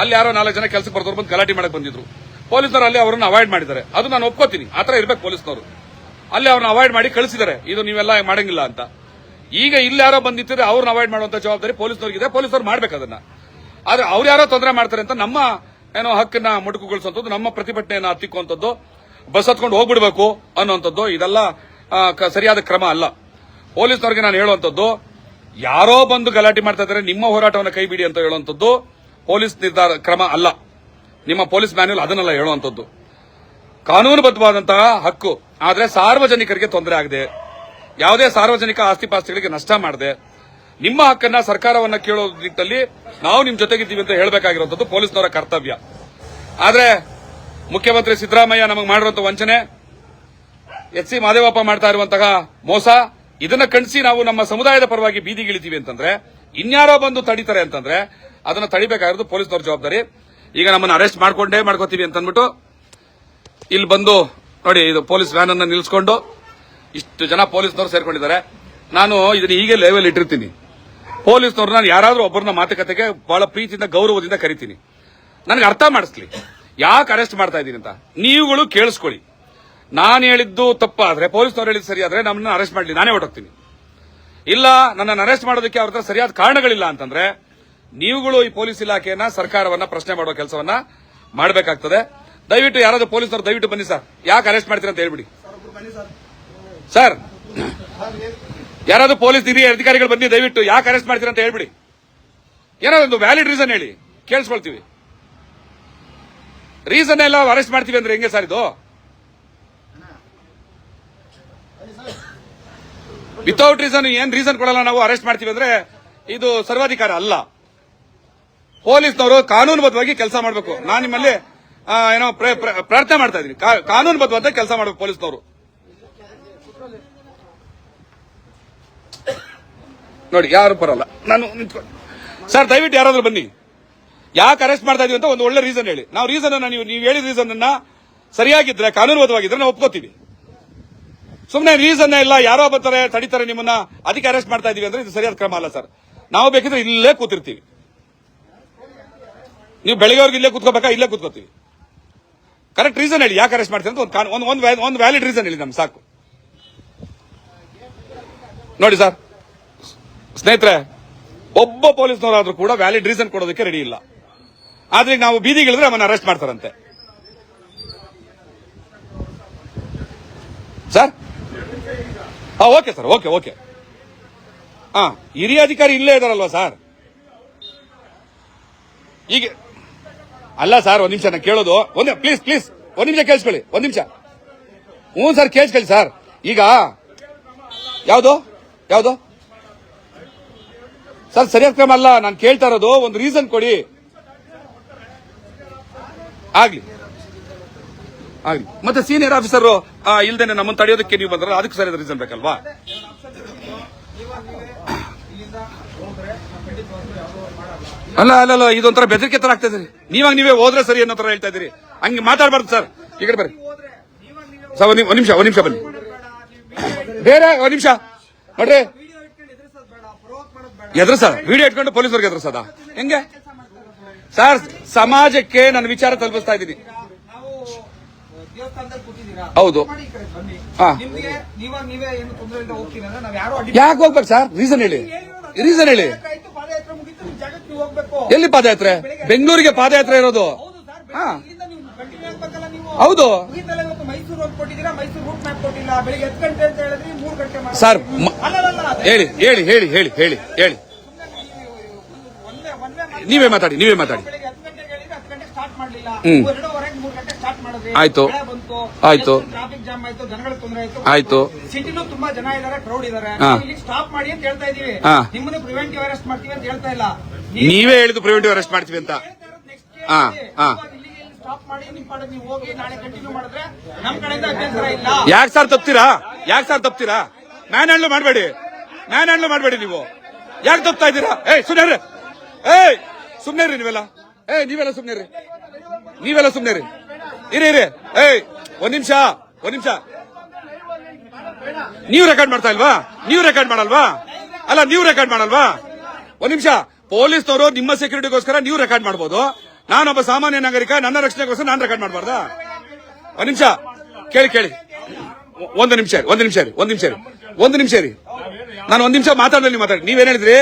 ಅಲ್ಲಿ ಯಾರೋ ನಾಲ್ಕು ಜನ ಕೆಲಸಕ್ಕೆ ಬರ್ದವ್ರು ಬಂದು ಗಲಾಟೆ ಮಾಡಕ್ ಬಂದಿದ್ರು. ಪೊಲೀಸರು ಅಲ್ಲಿ ಅವರನ್ನು ಅವಾಯ್ಡ್ ಮಾಡಿದ್ದಾರೆ. ಅದು ನಾನು ಒಪ್ಕೋತೀನಿ. ಆತರ ಇರ್ಬೇಕು ಪೊಲೀಸ್ನವರು. ಅಲ್ಲಿ ಅವ್ರನ್ನ ಅವಾಯ್ಡ್ ಮಾಡಿ ಕಳಿಸಿದ್ದಾರೆ. ಇದು ನೀವೆಲ್ಲ ಮಾಡಂಗಿಲ್ಲ ಅಂತ. ಈಗ ಇಲ್ಲಿ ಯಾರೋ ಬಂದಿದ್ರೆ ಅವ್ರನ್ನ ಅವಾಯ್ಡ್ ಮಾಡುವಂತ ಜವಾಬ್ದಾರಿ ಪೊಲೀಸ್ನವ್ರಿಗಿದೆ ಪೊಲೀಸರು ಮಾಡ್ಬೇಕು ಅದನ್ನ. ಆದ್ರೆ ಅವ್ರು ಯಾರೋ ತೊಂದರೆ ಮಾಡ್ತಾರೆ ಅಂತ ನಮ್ಮ, ಏನೋ ಹಕ್ಕನ್ನ ಮುಟುಕುಗೊಳಿಸುವಂಥದ್ದು ನಮ್ಮ ಪ್ರತಿಭಟನೆಯನ್ನ ಹತ್ತಿಕ್ಕುವಂಥದ್ದು, ಬಸ್ ಹತ್ಕೊಂಡು ಹೋಗ್ಬಿಡ್ಬೇಕು ಅನ್ನುವಂಥದ್ದು, ಇದೆಲ್ಲ ಸರಿಯಾದ ಕ್ರಮ ಅಲ್ಲ. ಪೊಲೀಸ್ನವ್ರಿಗೆ ನಾನು ಹೇಳುವಂಥದ್ದು, ಯಾರೋ ಬಂದು ಗಲಾಟೆ ಮಾಡ್ತಾ ಇದ್ದಾರೆ, ನಿಮ್ಮ ಹೋರಾಟವನ್ನು ಕೈ ಬಿಡಿ ಅಂತ ಹೇಳುವಂಥದ್ದು ಪೊಲೀಸ್ ನಿರ್ಧಾರ ಕ್ರಮ ಅಲ್ಲ. ನಿಮ್ಮ ಪೊಲೀಸ್ ಮ್ಯಾನ್ಯಲ್ ಅದನ್ನೆಲ್ಲ ಹೇಳುವಂಥದ್ದು. ಕಾನೂನುಬದ್ಧವಾದಂತಹ ಹಕ್ಕು. ಆದರೆ ಸಾರ್ವಜನಿಕರಿಗೆ ತೊಂದರೆ ಆಗದೆ ಯಾವುದೇ ಸಾರ್ವಜನಿಕ ಆಸ್ತಿಪಾಸ್ತಿಗಳಿಗೆ ನಷ್ಟ ಮಾಡದೆ ನಿಮ್ಮ ಹಕ್ಕನ್ನ ಸರ್ಕಾರವನ್ನ ಕೇಳೋ ನಿಟ್ಟಲ್ಲಿ ನಾವು ನಿಮ್ ಜೊತೆಗಿದ್ದೀವಿ ಅಂತ ಹೇಳಬೇಕಾಗಿರುವಂತದ್ದು ಪೊಲೀಸ್ನವರ ಕರ್ತವ್ಯ. ಆದ್ರೆ ಮುಖ್ಯಮಂತ್ರಿ ಸಿದ್ದರಾಮಯ್ಯ ನಮಗೆ ಮಾಡಿರುವಂತ ವಂಚನೆ ಎಚ್ ಸಿ ಮಾದೇವಪ್ಪ ಮಾಡ್ತಾ ಇರುವಂತಹ ಮೋಸ, ಇದನ್ನ ಕಣಿಸಿ ನಾವು ನಮ್ಮ ಸಮುದಾಯದ ಪರವಾಗಿ ಬೀದಿಗಿಳಿತೀವಿ ಅಂತಂದ್ರೆ, ಇನ್ಯಾರೋ ಬಂದು ತಡಿತಾರೆ ಅಂತಂದ್ರೆ, ಅದನ್ನ ತಡಿಬೇಕಾಗಿರೋದು ಪೊಲೀಸ್ನವ್ರ ಜವಾಬ್ದಾರಿ. ಈಗ ನಮ್ಮನ್ನ ಅರೆಸ್ಟ್ ಮಾಡ್ಕೊಂಡೇ ಮಾಡ್ಕೋತೀವಿ ಅಂತ ಅಂದ್ಬಿಟ್ಟು ಇಲ್ಲಿ ಬಂದು ನೋಡಿ, ಇದು ಪೊಲೀಸ್ ವ್ಯಾನ್ ಅನ್ನು ನಿಲ್ಸ್ಕೊಂಡು ಇಷ್ಟು ಜನ ಪೊಲೀಸ್ನವರು ಸೇರ್ಕೊಂಡಿದ್ದಾರೆ. ನಾನು ಇದನ್ನ ಹೀಗೆ ಲೆವೆಲ್ ಇಟ್ಟಿರ್ತೀನಿ. ಪೊಲೀಸ್ನವ್ರು ನಾನು ಯಾರಾದ್ರೂ ಒಬ್ಬರನ್ನ ಮಾತುಕತೆಗೆ ಬಹಳ ಪ್ರೀತಿಯಿಂದ, ಗೌರವದಿಂದ ಕರಿತೀನಿ. ನನಗೆ ಅರ್ಥ ಮಾಡಿಸ್ಲಿ. ಯಾಕೆ ಅರೆಸ್ಟ್ ಮಾಡ್ತಾ ಇದ್ದೀನಿ ಅಂತ? ನೀವುಗಳು ಕೇಳಿಸ್ಕೊಳ್ಳಿ. ನಾನು ಹೇಳಿದ್ದು ತಪ್ಪಾದ್ರೆ ಪೊಲೀಸ್ನವ್ರು ಹೇಳಿದ್ದು ಸರಿ ಆದ್ರೆ ನಮ್ಮನ್ನ ಅರೆಸ್ಟ್ ಮಾಡಲಿ. ನಾನೇ ಹೊರಟೋಗ್ತೀನಿ. ಇಲ್ಲ, ನನ್ನನ್ನು ಅರೆಸ್ಟ್ ಮಾಡೋದಕ್ಕೆ ಅವ್ರ ಸರಿಯಾದ ಕಾರಣಗಳಿಲ್ಲ ಅಂತಂದ್ರೆ, ನೀವುಗಳು ಈ ಪೊಲೀಸ್ ಇಲಾಖೆಯನ್ನ, ಸರ್ಕಾರವನ್ನ ಪ್ರಶ್ನೆ ಮಾಡುವ ಕೆಲಸವನ್ನ ಮಾಡಬೇಕಾಗ್ತದೆ. ದಯವಿಟ್ಟು ಯಾರಾದ್ರೂ ಪೊಲೀಸರು ದಯವಿಟ್ಟು ಬನ್ನಿ ಸರ್. ಯಾಕೆ ಅರೆಸ್ಟ್ ಮಾಡ್ತೀರಾ ಅಂತ ಹೇಳ್ಬಿಡಿ. ಸರ್, ಯಾರಾದ್ರೂ ಪೊಲೀಸ್ ಹಿರಿಯ ಅಧಿಕಾರಿಗಳು ಬನ್ನಿ, ದಯವಿಟ್ಟು ಯಾಕೆ ಅರೆಸ್ಟ್ ಮಾಡ್ತೀರಾ ಅಂತ ಹೇಳ್ಬಿಡಿ. ಒಂದು ವ್ಯಾಲಿಡ್ ರೀಸನ್ ಹೇಳಿ, ಕೇಳಿಸ್ಕೊಳ್ತೀವಿ. ರೀಸನ್ ಎಲ್ಲ ಅರೆಸ್ಟ್ ಮಾಡ್ತೀವಿ ಅಂದ್ರೆ ಹೆಂಗೆ ಸರ್ ಇದು? ವಿತೌಟ್ ರೀಸನ್ ಏನ್ ರೀಸನ್ ಕೊಡಲ್ಲ ನಾವು ಅರೆಸ್ಟ್ ಮಾಡ್ತೀವಿ ಅಂದ್ರೆ ಇದು ಸರ್ವಾಧಿಕಾರ ಅಲ್ಲ. ಪೊಲೀಸ್ನವರು ಕಾನೂನುಬದ್ಧವಾಗಿ ಕೆಲಸ ಮಾಡಬೇಕು. ನಾನು ನಿಮ್ಮಲ್ಲಿ ಏನೋ ಪ್ರ- ಪ್ರ- ಪ್ರಾರ್ಥನೆ ಮಾಡ್ತಾ ಇದ್ದೀನಿ. ಕಾನೂನುಬದ್ಧವಾದ ಕೆಲಸ ಮಾಡಬೇಕು ಪೊಲೀಸ್ನವರು. ನೋಡಿ, ಯಾರು ಬರಲ್ಲ. ನಾನು ಸರ್ ದಯವಿಟ್ಟು ಯಾರಾದ್ರೂ ಬನ್ನಿ. ಯಾಕೆ ಅರೆಸ್ಟ್ ಮಾಡ್ತಾ ಇದೀವಿ ಅಂತ ಒಂದು ಒಳ್ಳೆ ರೀಸನ್ ಹೇಳಿ. ನಾವು ರೀಸನ್ ಅನ್ನ ನೀವು ನೀವು ಹೇಳಿದ ರೀಸನ್ ಅನ್ನ ಸರಿಯಾಗಿದ್ರೆ, ಕಾನೂನುಬದ್ಧವಾಗಿದ್ರೆ ನಾವು ಒಪ್ಕೋತೀವಿ. ಸುಮ್ಮನೆ ರೀಸನ್ ಇಲ್ಲ, ಯಾರೋ ಬರ್ತಾರೆ, ತಡಿತಾರೆ ನಿಮ್ಮನ್ನ, ಅದಕ್ಕೆ ಅರೆಸ್ಟ್ ಮಾಡ್ತಾ ಇದೀವಿ ಅಂದ್ರೆ ಇದು ಸರಿಯಾದ ಕ್ರಮ ಅಲ್ಲ ಸರ್ ನಾವು ಬೇಕಿದ್ರೆ ಇಲ್ಲೇ ಕೂತಿರ್ತೀವಿ. ನೀವು ಬೆಳಿಗ್ಗೆವರೆಗೆ ಇಲ್ಲೇ ಕೂತ್ಕೋಬೇಕಾ? ಇಲ್ಲೇ ಕೂತ್ಕೋತೀವಿ. ಕರೆಕ್ಟ್ ರೀಸನ್ ಹೇಳಿ, ಯಾಕೆ ಅರೆಸ್ಟ್ ಮಾಡ್ತೀವಿ ಅಂತ ಒಂದು ಒಂದು ವ್ಯಾಲಿಡ್ ರೀಸನ್ ಹೇಳಿ ನಮ್ಗೆ ಸಾಕು. ನೋಡಿ ಸರ್ ಸ್ನೇಹಿತರೆ, ಒಬ್ಬ ಪೊಲೀಸ್ನವರಾದ್ರೂ ಕೂಡ ವ್ಯಾಲಿಡ್ ರೀಸನ್ ಕೊಡೋದಕ್ಕೆ ರೆಡಿ ಇಲ್ಲ. ಆದ್ರೆ ನಾವು ಬೀದಿಗಿಳಿದ್ರೆ ಅವನ್ನ ಅರೆಸ್ಟ್ ಮಾಡ್ತಾರಂತೆ. Sir okay sir okay okay ಹಾ, ಹಿರಿಯ ಅಧಿಕಾರಿ ಇಲ್ಲೇ ಇದಾರಲ್ವಾ ಸರ್ ಈಗ ಅಲ್ಲ ಸರ್ ಒಂದ್ ನಿಮಿಷ ಕೇಳೋದು. ಒಂದೇ ಪ್ಲೀಸ್ ಪ್ಲೀಸ್ ಒಂದ್ ನಿಮಿಷ ಕೇಳಿಸ್ಕೊಳ್ಳಿ, ಒಂದ್ ನಿಮಿಷ. ಹ್ಞೂ ಸರ್ ಕೇಳಿಸ್ಕೊಳ್ಳಿ ಸರ್ ಈಗ, ಯಾವುದು? ಯಾವುದು? ಸರ್, ಸರಿಯಾದ ಕ್ರಮ ಅಲ್ಲ. ನಾನು ಕೇಳ್ತಾ ಇರೋದು, ಒಂದು ರೀಸನ್ ಕೊಡಿ. ಆಗ್ಲಿ. ಆಗ್ಲಿ. ಮತ್ತೆ ಸೀನಿಯರ್ ಆಫೀಸರ್ ಇಲ್ದೇನೆ ನಮ್ಮನ್ನು ತಡೆಯೋದಕ್ಕೆ ನೀವು ಬಂದ್ರಲ್ಲ, ಅದಕ್ಕೆ ಸರಿಯಾದ ರೀಸನ್ ಬೇಕಲ್ವಾ? ಅಲ್ಲ ಅಲ್ಲ ಅಲ್ಲ, ಇದೊಂಥರ ಬೆದರಿಕೆ ತರ ಆಗ್ತಾ ಇದ್ರಿ ನೀವಾಗ ನೀವೇ ಹೋದ್ರೆ ಸರಿ ಅನ್ನೋ ತರ ಹೇಳ್ತಾ ಇದ್ದೀರಿ. ಹಂಗೆ ಮಾತಾಡಬಾರ್ದು ಸರ್. ಈ ಕಡೆ ಬರ್ರಿ. ಸರ್ ಒಂದ್ ನಿಮಿಷ ಒಂದ್ ನಿಮಿಷ ಬನ್ನಿ. ಬೇರೆ, ಒಂದ್ ನಿಮಿಷ. ನೋಡ್ರಿ ವಿಡಿಯೋ ಇಟ್ಕೊಂಡು ಎದುರಿಸೋದು ಬೇಡ ಪ್ರವೋಕ್ ಸರ್ ವಿಡಿಯೋ ಇಟ್ಕೊಂಡು ಪೊಲೀಸರಿಗೆ ಸದಾ ಹೆಂಗೆ? ಸರ್, ಸಮಾಜಕ್ಕೆ ನನ್ನ ವಿಚಾರ ತಲುಪಿಸ್ತಾ ಇದ್ದೀನಿ. ಹೌದು. ಯಾಕೆ ಹೋಗ್ಬೇಕು ಸರ್? ರೀಸನ್ ಹೇಳಿ. ರೀಸನ್ ಹೇಳಿ. ಎಲ್ಲಿ ಪಾದಯಾತ್ರೆ? ಬೆಂಗಳೂರಿಗೆ ಪಾದಯಾತ್ರೆ ಇರೋದು. ಹೌದು. ಸರ್ ಹೇಳಿ ಹೇಳಿ ಹೇಳಿ ಹೇಳಿ ಹೇಳಿ ಹೇಳಿ. ನೀವೇ ಮಾತಾಡಿ ನೀವೇ ಮಾತಾಡಿ. ಹ್ಮ್. ಆಯ್ತು. ಆಯ್ತು. ಆಯ್ತು ಜನಗಳ ತೊಂದರೆ ಆಯ್ತು. ಆಯ್ತು. ಸಿಟಿಲೂ ತುಂಬಾ ಜನ ಇದಾರೆ ಕ್ರೌಡ್ ಇದಾರೆ. ಇಲ್ಲಿ ಸ್ಟಾಪ್ ಮಾಡಿ ಅಂತ ಹೇಳ್ತಾ ಇದೀವಿ ಹಾ. ನಿಮ್ಮನ್ನ ಪ್ರಿವೆಂಟಿವ್ ಅರೆಸ್ಟ್ ಮಾಡ್ತೀವಿ ಅಂತ ಹೇಳ್ತಾ ಇಲ್ಲ. ನೀವೇ ಹೇಳಿದ್ರು ಪ್ರಿವೆಂಟಿವ್ ಅರೆಸ್ಟ್ ಮಾಡ್ತೀವಿ ಅಂತ. ಹಾ, ಹಾ. ಸ್ಟಾಪ್ ಮಾಡಿ ಯಾಕೆ ಸರ್ ತಪ್ತೀರಾ? ಯಾಕೆ ಸರ್ ತಪ್ತೀರಾ? ಮ್ಯಾನ್ ಹ್ಯಾಂಡ್ಲ್ ಮಾಡಬೇಡಿ. ಮ್ಯಾನ್ ಹ್ಯಾಂಡ್ಲ್ ಮಾಡಬೇಡಿ ನೀವು. ಯಾಕೆ ತಪ್ತಾ ಇದ್ದೀರಾ? ಏಯ್, ಸುಮ್ನೆ ಏಯ್, ಸುಮ್ನೆ ರೀ ನೀವೆಲ್ಲ. ಏಯ್, ನೀವೆಲ್ಲ ಸುಮ್ನೆ ರೀ ನೀವೆಲ್ಲ ಸುಮ್ನೆ ರೀ ಇರಿ ಇರಿ. ಏಯ್, ಒಂದ್ ನಿಮಿಷ ಒಂದ್ ನಿಮಿಷ. ನೀವು ರೆಕಾರ್ಡ್ ಮಾಡ್ತಾ ಇಲ್ವಾ? ನೀವು ರೆಕಾರ್ಡ್ ಮಾಡಲ್ವಾ? ಅಲ್ಲ, ನೀವು ರೆಕಾರ್ಡ್ ಮಾಡಲ್ವಾ? ಒಂದ್ ನಿಮಿಷ. ಪೊಲೀಸ್ನವರು ನಿಮ್ಮ ಸೆಕ್ಯೂರಿಟಿಗೋಸ್ಕರ ನೀವು ರೆಕಾರ್ಡ್ ಮಾಡ್ಬೋದು. ನಾನೊಬ್ಬ ಸಾಮಾನ್ಯ ನಾಗರಿಕ, ನನ್ನ ರಕ್ಷಣೆಗೋಸ್ಕರ ನಾನು ರೆಕಾರ್ಡ್ ಮಾಡಬಾರ್ದಾ? ಒಂದ್ ನಿಮಿಷ, ಕೇಳಿ ಕೇಳಿ. ಒಂದು ನಿಮಿಷ ಒಂದು ನಿಮಿಷ ರೀ ಒಂದು ನಿಮಿಷ ರೀ ಒಂದು ನಿಮಿಷ ರೀ ನಾನು ಒಂದ್ ನಿಮಿಷ ಮಾತಾಡಲಿ ಮಾತಾಡಿ ನೀವೇನ್ ಹೇಳಿದ್ರಿ?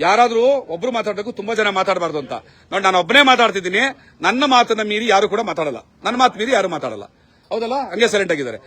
ಯಾರಾದ್ರೂ ಒಬ್ರು ಮಾತಾಡಬೇಕು, ತುಂಬಾ ಜನ ಮಾತಾಡಬಾರ್ದು ಅಂತ. ನೋಡಿ, ನಾನು ಒಬ್ಬನೇ ಮಾತಾಡ್ತಿದ್ದೀನಿ. ನನ್ನ ಮಾತನ್ನ ಮೀರಿ ಯಾರು ಕೂಡ ಮಾತಾಡಲ್ಲ. ನನ್ನ ಮಾತು ಮೀರಿ ಯಾರು ಮಾತಾಡಲ್ಲ. ಹೌದಲ್ಲ? ಹಂಗೆ ಸೈಲೆಂಟ್ ಆಗಿದ್ದಾರೆ.